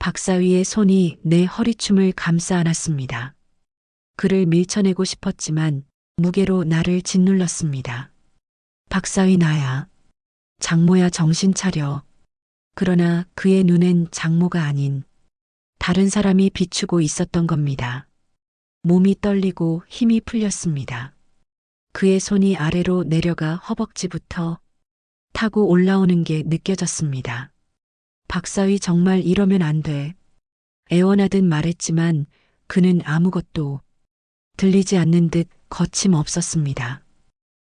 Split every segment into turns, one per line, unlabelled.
박사위의 손이 내 허리춤을 감싸 안았습니다. 그를 밀쳐내고 싶었지만 무게로 나를 짓눌렀습니다. 박사위 나야. 장모야 정신 차려. 그러나 그의 눈엔 장모가 아닌 다른 사람이 비추고 있었던 겁니다. 몸이 떨리고 힘이 풀렸습니다. 그의 손이 아래로 내려가 허벅지부터 타고 올라오는 게 느껴졌습니다. 박사위 정말 이러면 안 돼. 애원하듯 말했지만 그는 아무것도 들리지 않는 듯 거침없었습니다.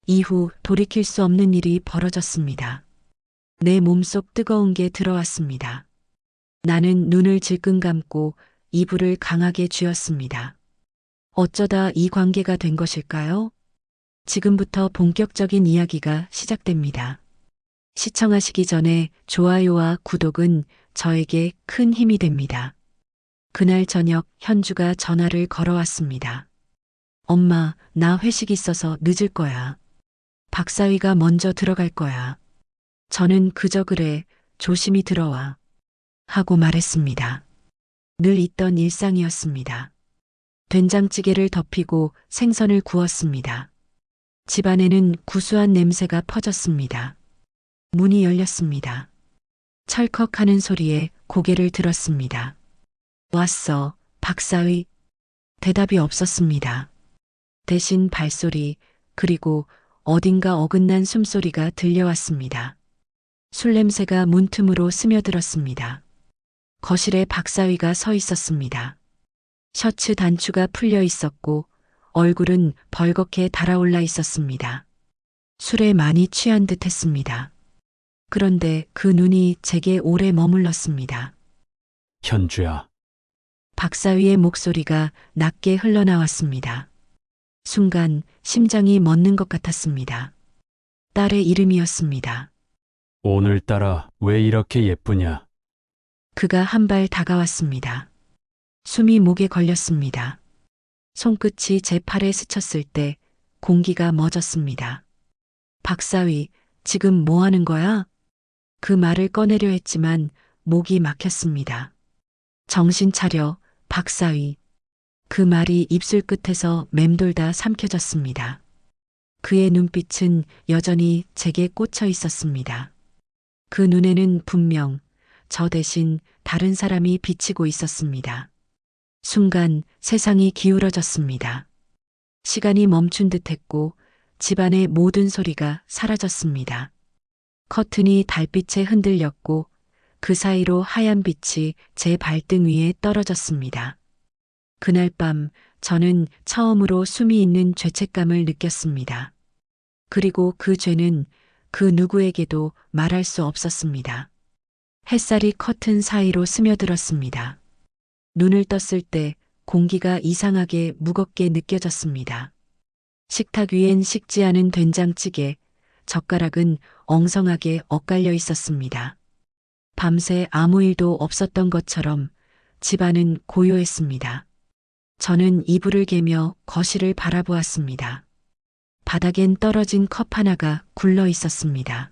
이후 돌이킬 수 없는 일이 벌어졌습니다. 내 몸속 뜨거운 게 들어왔습니다. 나는 눈을 질끈 감고 이불을 강하게 쥐었습니다. 어쩌다 이 관계가 된 것일까요? 지금부터 본격적인 이야기가 시작됩니다. 시청하시기 전에 좋아요와 구독은 저에게 큰 힘이 됩니다. 그날 저녁 현주가 전화를 걸어왔습니다. 엄마, 나 회식 있어서 늦을 거야. 박사위가 먼저 들어갈 거야. 저는 그저 그래, 조심히 들어와. 하고 말했습니다. 늘 있던 일상이었습니다. 된장찌개를 덮이고 생선을 구웠습니다. 집안에는 구수한 냄새가 퍼졌습니다. 문이 열렸습니다. 철컥 하는 소리에 고개를 들었습니다. 왔어, 박사위. 대답이 없었습니다. 대신 발소리, 그리고 어딘가 어긋난 숨소리가 들려왔습니다. 술 냄새가 문틈으로 스며들었습니다. 거실에 박사위가 서 있었습니다. 셔츠 단추가 풀려 있었고 얼굴은 벌겋게 달아올라 있었습니다. 술에 많이 취한 듯 했습니다. 그런데 그 눈이 제게 오래 머물렀습니다.
현주야,
박사위의 목소리가 낮게 흘러나왔습니다. 순간 심장이 멎는 것 같았습니다. 딸의 이름이었습니다.
오늘따라 왜 이렇게 예쁘냐?
그가 한 발 다가왔습니다. 숨이 목에 걸렸습니다. 손끝이 제 팔에 스쳤을 때 공기가 멎었습니다. 박사위, 지금 뭐 하는 거야? 그 말을 꺼내려 했지만 목이 막혔습니다. 정신 차려, 박사위. 그 말이 입술 끝에서 맴돌다 삼켜졌습니다. 그의 눈빛은 여전히 제게 꽂혀 있었습니다. 그 눈에는 분명 저 대신 다른 사람이 비치고 있었습니다. 순간 세상이 기울어졌습니다. 시간이 멈춘 듯 했고 집안의 모든 소리가 사라졌습니다. 커튼이 달빛에 흔들렸고 그 사이로 하얀 빛이 제 발등 위에 떨어졌습니다. 그날 밤 저는 처음으로 숨이 있는 죄책감을 느꼈습니다. 그리고 그 죄는 그 누구에게도 말할 수 없었습니다. 햇살이 커튼 사이로 스며들었습니다. 눈을 떴을 때 공기가 이상하게 무겁게 느껴졌습니다. 식탁 위엔 식지 않은 된장찌개, 젓가락은 엉성하게 엇갈려 있었습니다. 밤새 아무 일도 없었던 것처럼 집안은 고요했습니다. 저는 이불을 개며 거실을 바라보았습니다. 바닥엔 떨어진 컵 하나가 굴러 있었습니다.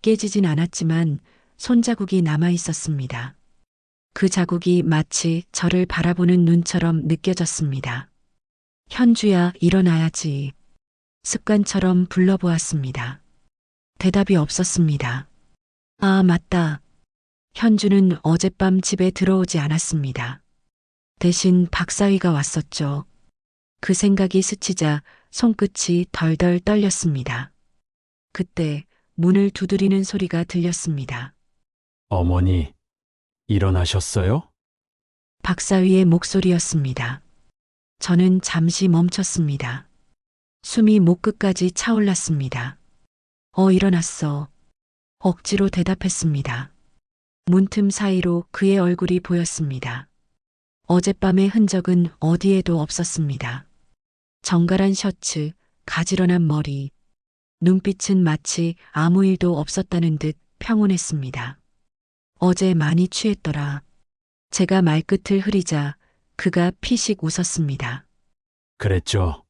깨지진 않았지만 손자국이 남아 있었습니다. 그 자국이 마치 저를 바라보는 눈처럼 느껴졌습니다. 현주야, 일어나야지. 습관처럼 불러보았습니다. 대답이 없었습니다. 아, 맞다. 현주는 어젯밤 집에 들어오지 않았습니다. 대신 박사위가 왔었죠. 그 생각이 스치자 손끝이 덜덜 떨렸습니다. 그때 문을 두드리는 소리가 들렸습니다.
어머니, 일어나셨어요?
박사위의 목소리였습니다. 저는 잠시 멈췄습니다. 숨이 목 끝까지 차올랐습니다. 어, 일어났어. 억지로 대답했습니다. 문틈 사이로 그의 얼굴이 보였습니다. 어젯밤의 흔적은 어디에도 없었습니다. 정갈한 셔츠, 가지런한 머리, 눈빛은 마치 아무 일도 없었다는 듯 평온했습니다. 어제 많이 취했더라. 제가 말끝을 흐리자 그가 피식 웃었습니다.
그랬죠.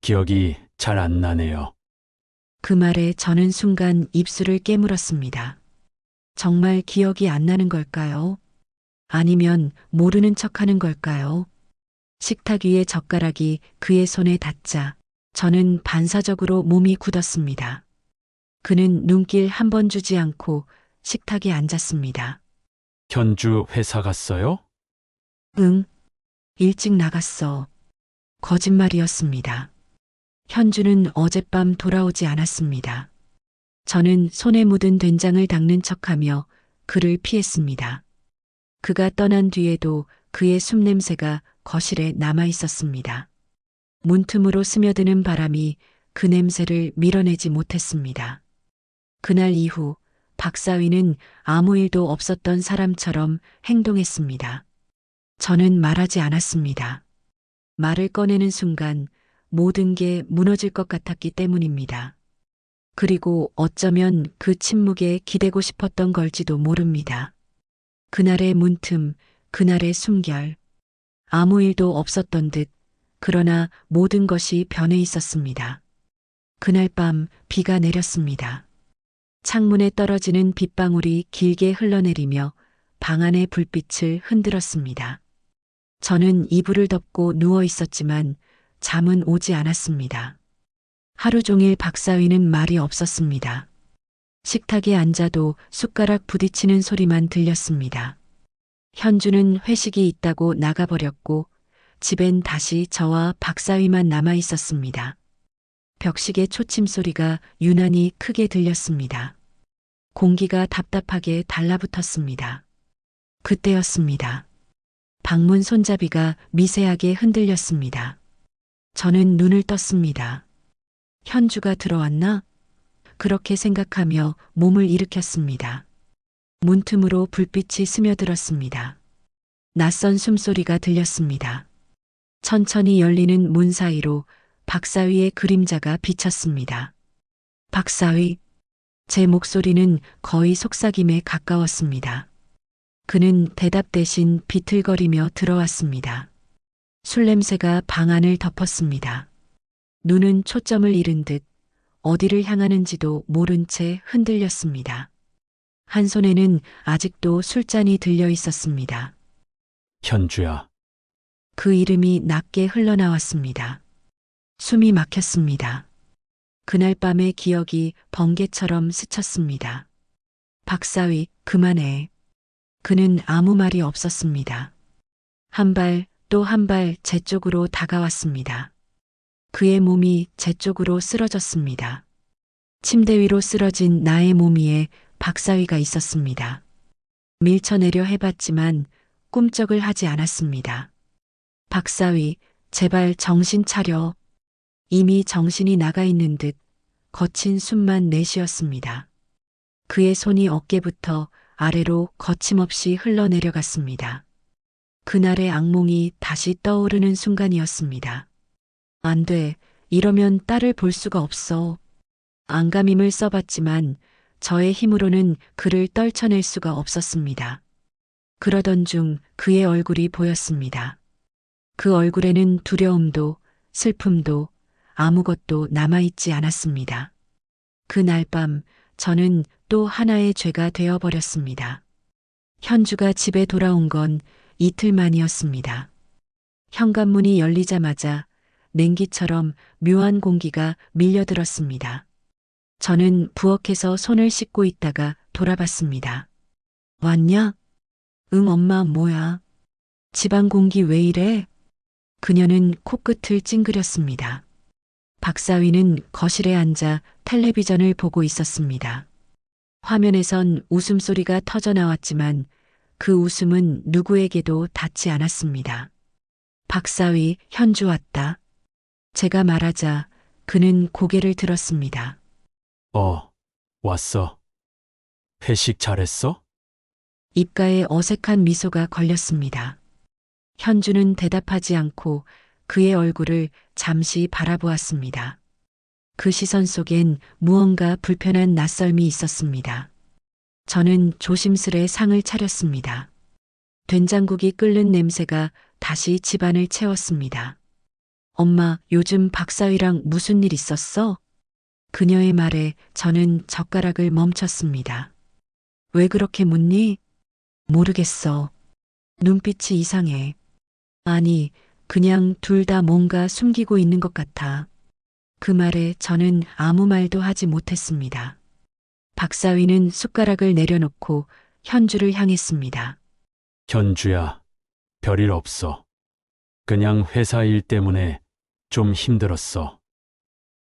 기억이 잘 안 나네요.
그 말에 저는 순간 입술을 깨물었습니다. 정말 기억이 안 나는 걸까요? 아니면 모르는 척 하는 걸까요? 식탁 위에 젓가락이 그의 손에 닿자 저는 반사적으로 몸이 굳었습니다. 그는 눈길 한 번 주지 않고 식탁에 앉았습니다.
현주 회사 갔어요?
응. 일찍 나갔어. 거짓말이었습니다. 현주는 어젯밤 돌아오지 않았습니다. 저는 손에 묻은 된장을 닦는 척하며 그를 피했습니다. 그가 떠난 뒤에도 그의 숨냄새가 거실에 남아 있었습니다. 문틈으로 스며드는 바람이 그 냄새를 밀어내지 못했습니다. 그날 이후 박사위는 아무 일도 없었던 사람처럼 행동했습니다. 저는 말하지 않았습니다. 말을 꺼내는 순간 모든 게 무너질 것 같았기 때문입니다. 그리고 어쩌면 그 침묵에 기대고 싶었던 걸지도 모릅니다. 그날의 문틈, 그날의 숨결. 아무 일도 없었던 듯, 그러나 모든 것이 변해 있었습니다. 그날 밤 비가 내렸습니다. 창문에 떨어지는 빗방울이 길게 흘러내리며 방 안의 불빛을 흔들었습니다. 저는 이불을 덮고 누워 있었지만 잠은 오지 않았습니다. 하루 종일 박사위는 말이 없었습니다. 식탁에 앉아도 숟가락 부딪히는 소리만 들렸습니다. 현주는 회식이 있다고 나가버렸고 집엔 다시 저와 박사위만 남아 있었습니다. 벽식의 초침 소리가 유난히 크게 들렸습니다. 공기가 답답하게 달라붙었습니다. 그때였습니다. 방문 손잡이가 미세하게 흔들렸습니다. 저는 눈을 떴습니다. 현주가 들어왔나? 그렇게 생각하며 몸을 일으켰습니다. 문틈으로 불빛이 스며들었습니다. 낯선 숨소리가 들렸습니다. 천천히 열리는 문 사이로 박사위의 그림자가 비쳤습니다. 박사위, 제 목소리는 거의 속삭임에 가까웠습니다. 그는 대답 대신 비틀거리며 들어왔습니다. 술 냄새가 방 안을 덮었습니다. 눈은 초점을 잃은 듯 어디를 향하는지도 모른 채 흔들렸습니다. 한 손에는 아직도 술잔이 들려 있었습니다.
현주야,
그 이름이 낮게 흘러나왔습니다. 숨이 막혔습니다. 그날 밤의 기억이 번개처럼 스쳤습니다. 박사위, 그만해. 그는 아무 말이 없었습니다. 한 발, 또 한 발 제 쪽으로 다가왔습니다. 그의 몸이 제 쪽으로 쓰러졌습니다. 침대 위로 쓰러진 나의 몸 위에 박사위가 있었습니다. 밀쳐내려 해봤지만 꿈쩍을 하지 않았습니다. 박사위, 제발 정신 차려. 이미 정신이 나가 있는 듯 거친 숨만 내쉬었습니다. 그의 손이 어깨부터 아래로 거침없이 흘러내려갔습니다. 그날의 악몽이 다시 떠오르는 순간이었습니다. 안 돼. 이러면 딸을 볼 수가 없어. 안감힘을 써봤지만 저의 힘으로는 그를 떨쳐낼 수가 없었습니다. 그러던 중 그의 얼굴이 보였습니다. 그 얼굴에는 두려움도 슬픔도 아무것도 남아있지 않았습니다. 그날 밤 저는 또 하나의 죄가 되어버렸습니다. 현주가 집에 돌아온 건 이틀 만이었습니다. 현관문이 열리자마자 냉기처럼 묘한 공기가 밀려들었습니다. 저는 부엌에서 손을 씻고 있다가 돌아봤습니다. 왔냐? 응, 엄마, 뭐야? 집안 공기 왜 이래? 그녀는 코끝을 찡그렸습니다. 박사위는 거실에 앉아 텔레비전을 보고 있었습니다. 화면에선 웃음소리가 터져 나왔지만 그 웃음은 누구에게도 닿지 않았습니다. 박사위, 현주 왔다. 제가 말하자 그는 고개를 들었습니다.
어, 왔어. 회식 잘했어?
입가에 어색한 미소가 걸렸습니다. 현주는 대답하지 않고 그의 얼굴을 잠시 바라보았습니다. 그 시선 속엔 무언가 불편한 낯설미 있었습니다. 저는 조심스레 상을 차렸습니다. 된장국이 끓는 냄새가 다시 집안을 채웠습니다. 엄마, 요즘 박사위랑 무슨 일 있었어? 그녀의 말에 저는 젓가락을 멈췄습니다. 왜 그렇게 묻니? 모르겠어. 눈빛이 이상해. 아니, 그냥 둘 다 뭔가 숨기고 있는 것 같아. 그 말에 저는 아무 말도 하지 못했습니다. 박사위는 숟가락을 내려놓고 현주를 향했습니다.
현주야, 별일 없어. 그냥 회사 일 때문에 좀 힘들었어.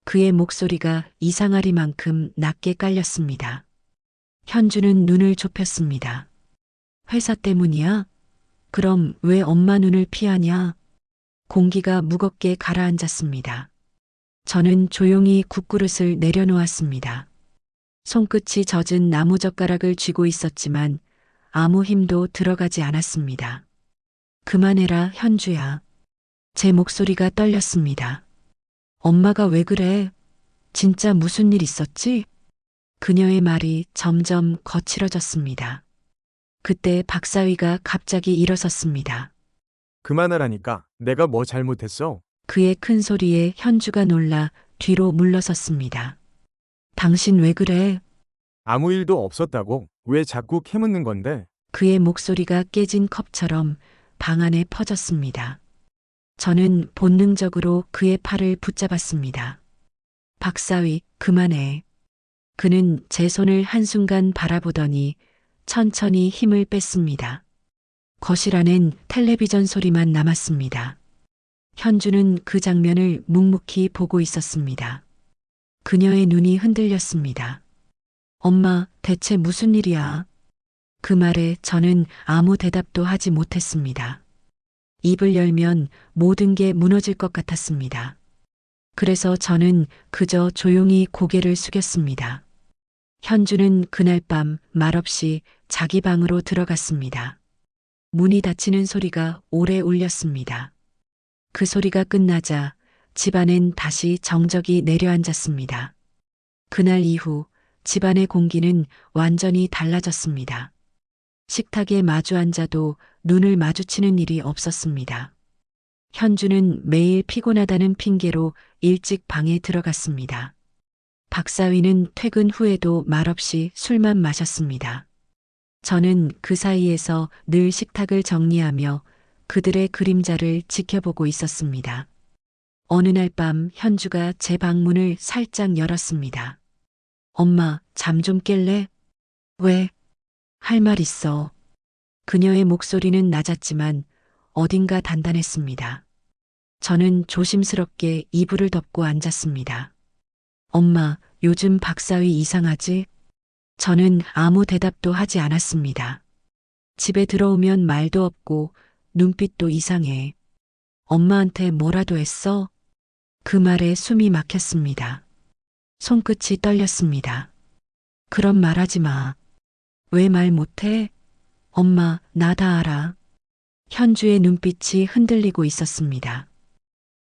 그의 목소리가 이상하리만큼 낮게 깔렸습니다. 현주는 눈을 좁혔습니다. 회사 때문이야? 그럼 왜 엄마 눈을 피하냐? 공기가 무겁게 가라앉았습니다. 저는 조용히 국그릇을 내려놓았습니다. 손끝이 젖은 나무젓가락을 쥐고 있었지만 아무 힘도 들어가지 않았습니다. 그만해라, 현주야. 제 목소리가 떨렸습니다. 엄마가 왜 그래? 진짜 무슨 일 있었지? 그녀의 말이 점점 거칠어졌습니다. 그때 박사위가 갑자기 일어섰습니다.
그만하라니까. 내가 뭐 잘못했어?
그의 큰 소리에 현주가 놀라 뒤로 물러섰습니다. 당신 왜 그래?
아무 일도 없었다고. 왜 자꾸 캐묻는 건데?
그의 목소리가 깨진 컵처럼 방 안에 퍼졌습니다. 저는 본능적으로 그의 팔을 붙잡았습니다. 박사위, 그만해. 그는 제 손을 한순간 바라보더니 천천히 힘을 뺐습니다. 거실 안엔 텔레비전 소리만 남았습니다. 현주는 그 장면을 묵묵히 보고 있었습니다. 그녀의 눈이 흔들렸습니다. 엄마, 대체 무슨 일이야? 그 말에 저는 아무 대답도 하지 못했습니다. 입을 열면 모든 게 무너질 것 같았습니다. 그래서 저는 그저 조용히 고개를 숙였습니다. 현주는 그날 밤 말없이 자기 방으로 들어갔습니다. 문이 닫히는 소리가 오래 울렸습니다. 그 소리가 끝나자 집안엔 다시 정적이 내려앉았습니다. 그날 이후 집안의 공기는 완전히 달라졌습니다. 식탁에 마주 앉아도 눈을 마주치는 일이 없었습니다. 현주는 매일 피곤하다는 핑계로 일찍 방에 들어갔습니다. 박사위는 퇴근 후에도 말없이 술만 마셨습니다. 저는 그 사이에서 늘 식탁을 정리하며 그들의 그림자를 지켜보고 있었습니다. 어느 날 밤 현주가 제 방문을 살짝 열었습니다. 엄마, 잠 좀 깰래? 왜? 할 말 있어. 그녀의 목소리는 낮았지만 어딘가 단단했습니다. 저는 조심스럽게 이불을 덮고 앉았습니다. 엄마, 요즘 박사위 이상하지? 저는 아무 대답도 하지 않았습니다. 집에 들어오면 말도 없고 눈빛도 이상해. 엄마한테 뭐라도 했어? 그 말에 숨이 막혔습니다. 손끝이 떨렸습니다. 그런 말 하지 마. 왜 말 못해? 엄마, 나 다 알아. 현주의 눈빛이 흔들리고 있었습니다.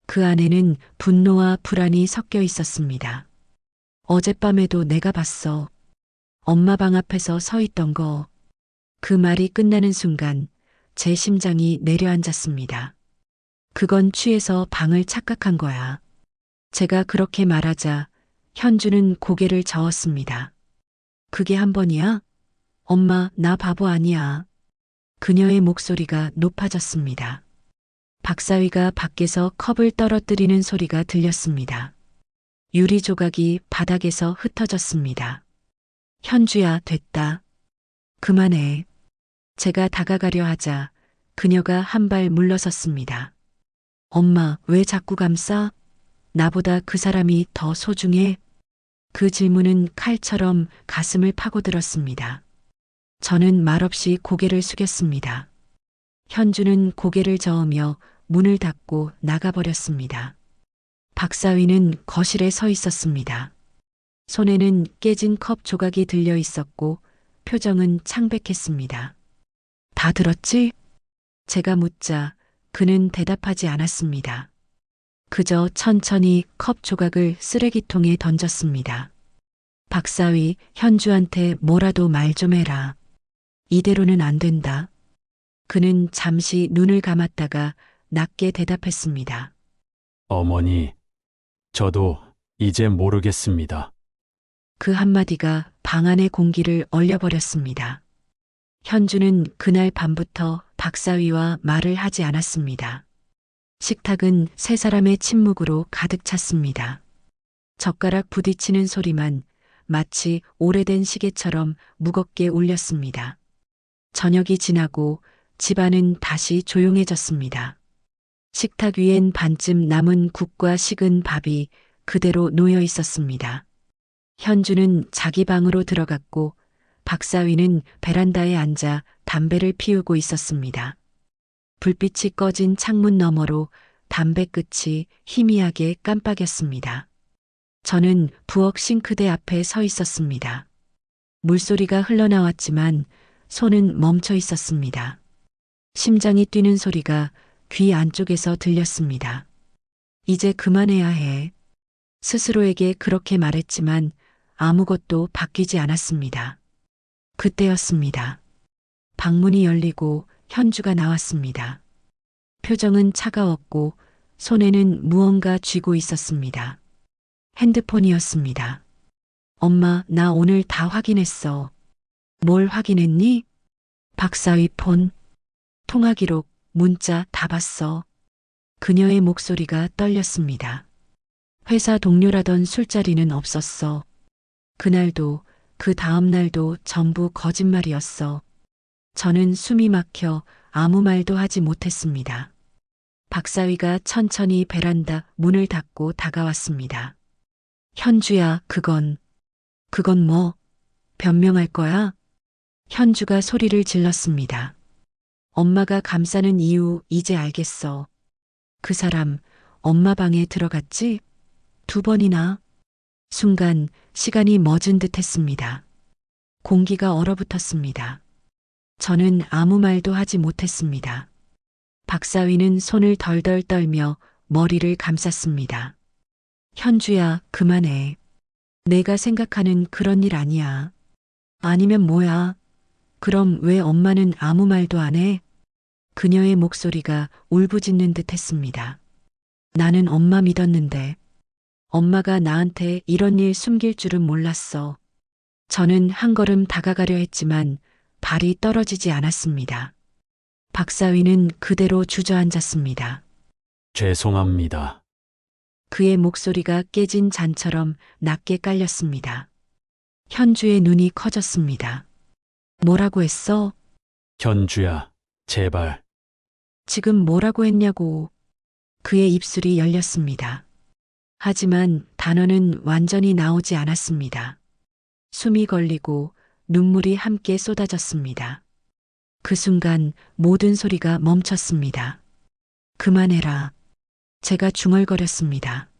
그 안에는 분노와 불안이 섞여 있었습니다. 어젯밤에도 내가 봤어. 엄마 방 앞에서 서 있던 거. 그 말이 끝나는 순간 제 심장이 내려앉았습니다. 그건 취해서 방을 착각한 거야. 제가 그렇게 말하자 현주는 고개를 저었습니다. 그게 한 번이야? 엄마, 나 바보 아니야. 그녀의 목소리가 높아졌습니다. 박사위가 밖에서 컵을 떨어뜨리는 소리가 들렸습니다. 유리 조각이 바닥에서 흩어졌습니다. 현주야, 됐다. 그만해. 제가 다가가려 하자 그녀가 한 발 물러섰습니다. 엄마, 왜 자꾸 감싸? 나보다 그 사람이 더 소중해? 그 질문은 칼처럼 가슴을 파고들었습니다. 저는 말없이 고개를 숙였습니다. 현주는 고개를 저으며 문을 닫고 나가버렸습니다. 박사위는 거실에 서 있었습니다. 손에는 깨진 컵 조각이 들려 있었고 표정은 창백했습니다. 다 들었지? 제가 묻자 그는 대답하지 않았습니다. 그저 천천히 컵 조각을 쓰레기통에 던졌습니다. 박사위, 현주한테 뭐라도 말 좀 해라. 이대로는 안 된다. 그는 잠시 눈을 감았다가 낮게 대답했습니다.
어머니, 저도 이제 모르겠습니다.
그 한마디가 방 안의 공기를 얼려버렸습니다. 현주는 그날 밤부터 박사위와 말을 하지 않았습니다. 식탁은 세 사람의 침묵으로 가득 찼습니다. 젓가락 부딪히는 소리만 마치 오래된 시계처럼 무겁게 울렸습니다. 저녁이 지나고 집안은 다시 조용해졌습니다. 식탁 위엔 반쯤 남은 국과 식은 밥이 그대로 놓여 있었습니다. 현주는 자기 방으로 들어갔고 박사위는 베란다에 앉아 담배를 피우고 있었습니다. 불빛이 꺼진 창문 너머로 담배 끝이 희미하게 깜빡였습니다. 저는 부엌 싱크대 앞에 서 있었습니다. 물소리가 흘러나왔지만 손은 멈춰 있었습니다. 심장이 뛰는 소리가 귀 안쪽에서 들렸습니다. 이제 그만해야 해. 스스로에게 그렇게 말했지만 아무것도 바뀌지 않았습니다. 그때였습니다. 방문이 열리고 현주가 나왔습니다. 표정은 차가웠고 손에는 무언가 쥐고 있었습니다. 핸드폰이었습니다. 엄마, 나 오늘 다 확인했어. 뭘 확인했니? 박사위 폰. 통화 기록, 문자 다 봤어. 그녀의 목소리가 떨렸습니다. 회사 동료라던 술자리는 없었어. 그날도 그 다음 날도 전부 거짓말이었어. 저는 숨이 막혀 아무 말도 하지 못했습니다. 박사위가 천천히 베란다 문을 닫고 다가왔습니다. 현주야, 그건, 그건 뭐, 변명할 거야? 현주가 소리를 질렀습니다. 엄마가 감싸는 이유 이제 알겠어. 그 사람 엄마 방에 들어갔지? 두 번이나. 순간 시간이 멎은 듯 했습니다. 공기가 얼어붙었습니다. 저는 아무 말도 하지 못했습니다. 박사위는 손을 덜덜 떨며 머리를 감쌌습니다. 현주야, 그만해. 내가 생각하는 그런 일 아니야. 아니면 뭐야? 그럼 왜 엄마는 아무 말도 안 해? 그녀의 목소리가 울부짖는 듯 했습니다. 나는 엄마 믿었는데, 엄마가 나한테 이런 일 숨길 줄은 몰랐어. 저는 한 걸음 다가가려 했지만 발이 떨어지지 않았습니다. 박사위는 그대로 주저앉았습니다.
죄송합니다.
그의 목소리가 깨진 잔처럼 낮게 깔렸습니다. 현주의 눈이 커졌습니다. 뭐라고 했어?
현주야, 제발.
지금 뭐라고 했냐고. 그의 입술이 열렸습니다. 하지만 단어는 완전히 나오지 않았습니다. 숨이 걸리고 눈물이 함께 쏟아졌습니다. 그 순간 모든 소리가 멈췄습니다. 그만해라. 제가 중얼거렸습니다.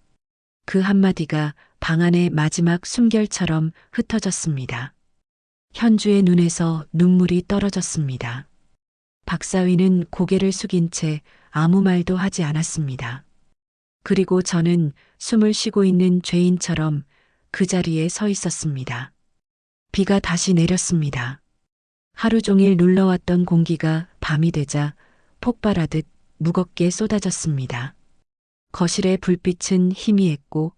그 한마디가 방 안의 마지막 숨결처럼 흩어졌습니다. 현주의 눈에서 눈물이 떨어졌습니다. 박사위는 고개를 숙인 채 아무 말도 하지 않았습니다. 그리고 저는 숨을 쉬고 있는 죄인처럼 그 자리에 서 있었습니다. 비가 다시 내렸습니다. 하루 종일 눌러왔던 공기가 밤이 되자 폭발하듯 무겁게 쏟아졌습니다. 거실의 불빛은 희미했고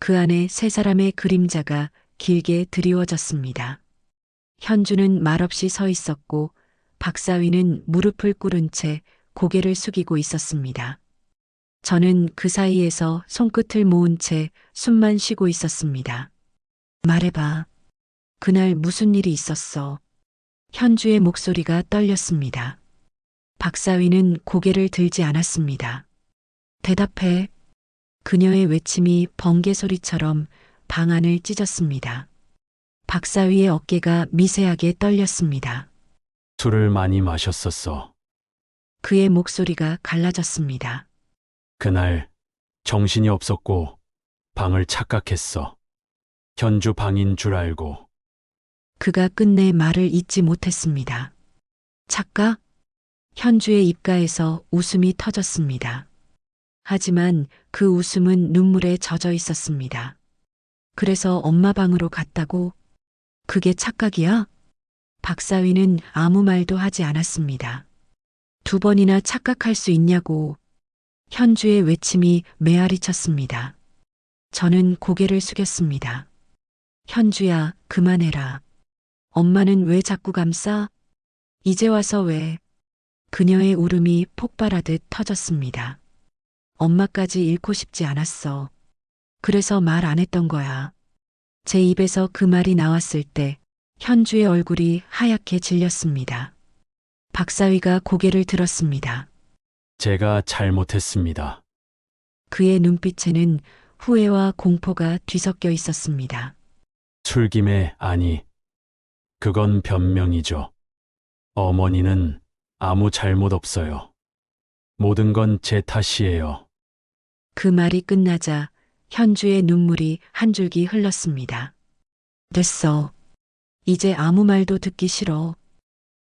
그 안에 세 사람의 그림자가 길게 드리워졌습니다. 현주는 말없이 서 있었고 박사위는 무릎을 꿇은 채 고개를 숙이고 있었습니다. 저는 그 사이에서 손끝을 모은 채 숨만 쉬고 있었습니다. 말해봐. 그날 무슨 일이 있었어? 현주의 목소리가 떨렸습니다. 박사위는 고개를 들지 않았습니다. 대답해. 그녀의 외침이 번개 소리처럼 방 안을 찢었습니다. 박사위의 어깨가 미세하게 떨렸습니다.
술을 많이 마셨었어.
그의 목소리가 갈라졌습니다.
그날 정신이 없었고 방을 착각했어. 현주 방인 줄 알고
그가 끝내 말을 잇지 못했습니다. 착각? 현주의 입가에서 웃음이 터졌습니다. 하지만 그 웃음은 눈물에 젖어 있었습니다. 그래서 엄마 방으로 갔다고? 그게 착각이야? 박사위는 아무 말도 하지 않았습니다. 두 번이나 착각할 수 있냐고 현주의 외침이 메아리 쳤습니다. 저는 고개를 숙였습니다. 현주야, 그만해라. 엄마는 왜 자꾸 감싸? 이제 와서 왜? 그녀의 울음이 폭발하듯 터졌습니다. 엄마까지 잃고 싶지 않았어. 그래서 말 안 했던 거야. 제 입에서 그 말이 나왔을 때 현주의 얼굴이 하얗게 질렸습니다. 박사위가 고개를 들었습니다.
제가 잘못했습니다.
그의 눈빛에는 후회와 공포가 뒤섞여 있었습니다.
술김에 아니. 그건 변명이죠. 어머니는 아무 잘못 없어요. 모든 건 제 탓이에요.
그 말이 끝나자 현주의 눈물이 한 줄기 흘렀습니다. 됐어. 이제 아무 말도 듣기 싫어.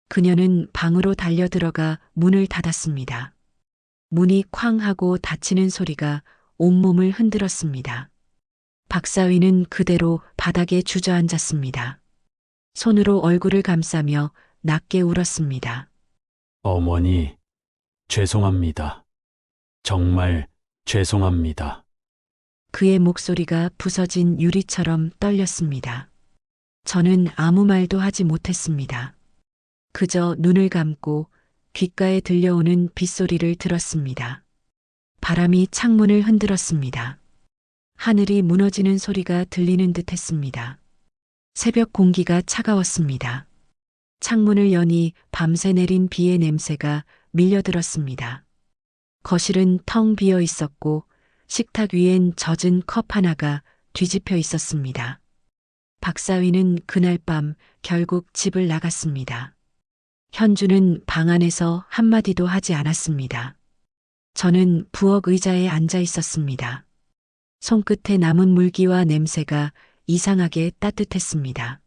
그녀는 방으로 달려 들어가 문을 닫았습니다. 문이 쾅 하고 닫히는 소리가 온몸을 흔들었습니다. 박사위는 그대로 바닥에 주저앉았습니다. 손으로 얼굴을 감싸며 낮게 울었습니다.
어머니, 죄송합니다. 정말 죄송합니다.
그의 목소리가 부서진 유리처럼 떨렸습니다. 저는 아무 말도 하지 못했습니다. 그저 눈을 감고 귓가에 들려오는 빗소리를 들었습니다. 바람이 창문을 흔들었습니다. 하늘이 무너지는 소리가 들리는 듯 했습니다. 새벽 공기가 차가웠습니다. 창문을 여니 밤새 내린 비의 냄새가 밀려들었습니다. 거실은 텅 비어 있었고 식탁 위엔 젖은 컵 하나가 뒤집혀 있었습니다. 박사위는 그날 밤 결국 집을 나갔습니다. 현주는 방 안에서 한마디도 하지 않았습니다. 저는 부엌 의자에 앉아 있었습니다. 손끝에 남은 물기와 냄새가 이상하게 따뜻했습니다.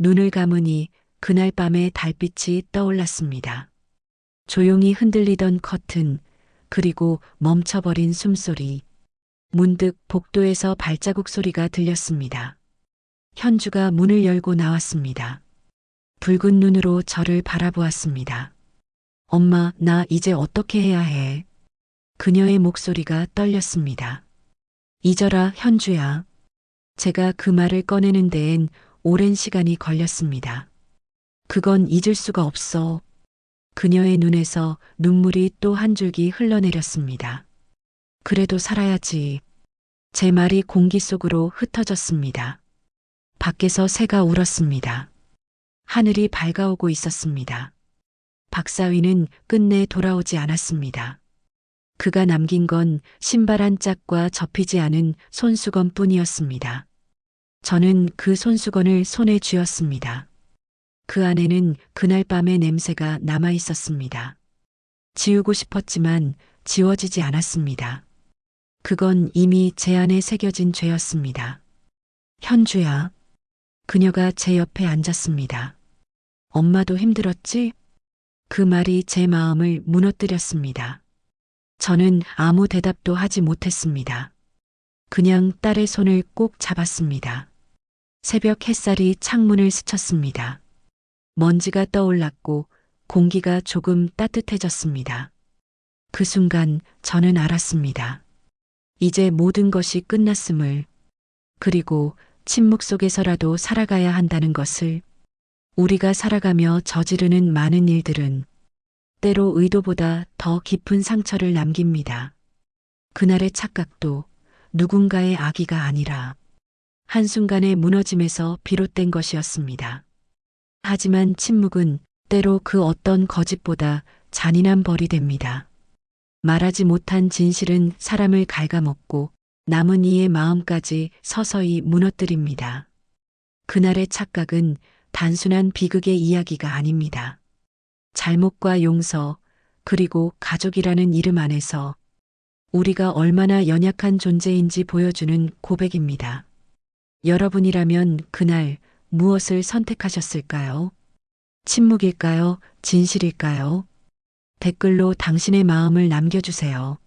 눈을 감으니 그날 밤의 달빛이 떠올랐습니다. 조용히 흔들리던 커튼, 그리고 멈춰버린 숨소리. 문득 복도에서 발자국 소리가 들렸습니다. 현주가 문을 열고 나왔습니다. 붉은 눈으로 저를 바라보았습니다. 엄마, 나 이제 어떻게 해야 해? 그녀의 목소리가 떨렸습니다. 잊어라, 현주야. 제가 그 말을 꺼내는 데엔 오랜 시간이 걸렸습니다. 그건 잊을 수가 없어. 그녀의 눈에서 눈물이 또 한 줄기 흘러내렸습니다. 그래도 살아야지. 제 말이 공기 속으로 흩어졌습니다. 밖에서 새가 울었습니다. 하늘이 밝아오고 있었습니다. 박사위는 끝내 돌아오지 않았습니다. 그가 남긴 건 신발 한 짝과 접히지 않은 손수건 뿐이었습니다. 저는 그 손수건을 손에 쥐었습니다. 그 안에는 그날 밤의 냄새가 남아 있었습니다. 지우고 싶었지만 지워지지 않았습니다. 그건 이미 제 안에 새겨진 죄였습니다. 현주야. 그녀가 제 옆에 앉았습니다. 엄마도 힘들었지? 그 말이 제 마음을 무너뜨렸습니다. 저는 아무 대답도 하지 못했습니다. 그냥 딸의 손을 꼭 잡았습니다. 새벽 햇살이 창문을 스쳤습니다. 먼지가 떠올랐고 공기가 조금 따뜻해졌습니다. 그 순간 저는 알았습니다. 이제 모든 것이 끝났음을, 그리고 침묵 속에서라도 살아가야 한다는 것을, 우리가 살아가며 저지르는 많은 일들은 때로 의도보다 더 깊은 상처를 남깁니다. 그날의 착각도 누군가의 악의가 아니라 한순간의 무너짐에서 비롯된 것이었습니다. 하지만 침묵은 때로 그 어떤 거짓보다 잔인한 벌이 됩니다. 말하지 못한 진실은 사람을 갉아먹고 남은 이의 마음까지 서서히 무너뜨립니다. 그날의 착각은 단순한 비극의 이야기가 아닙니다. 잘못과 용서, 그리고 가족이라는 이름 안에서 우리가 얼마나 연약한 존재인지 보여주는 고백입니다. 여러분이라면 그날 무엇을 선택하셨을까요? 침묵일까요? 진실일까요? 댓글로 당신의 마음을 남겨주세요.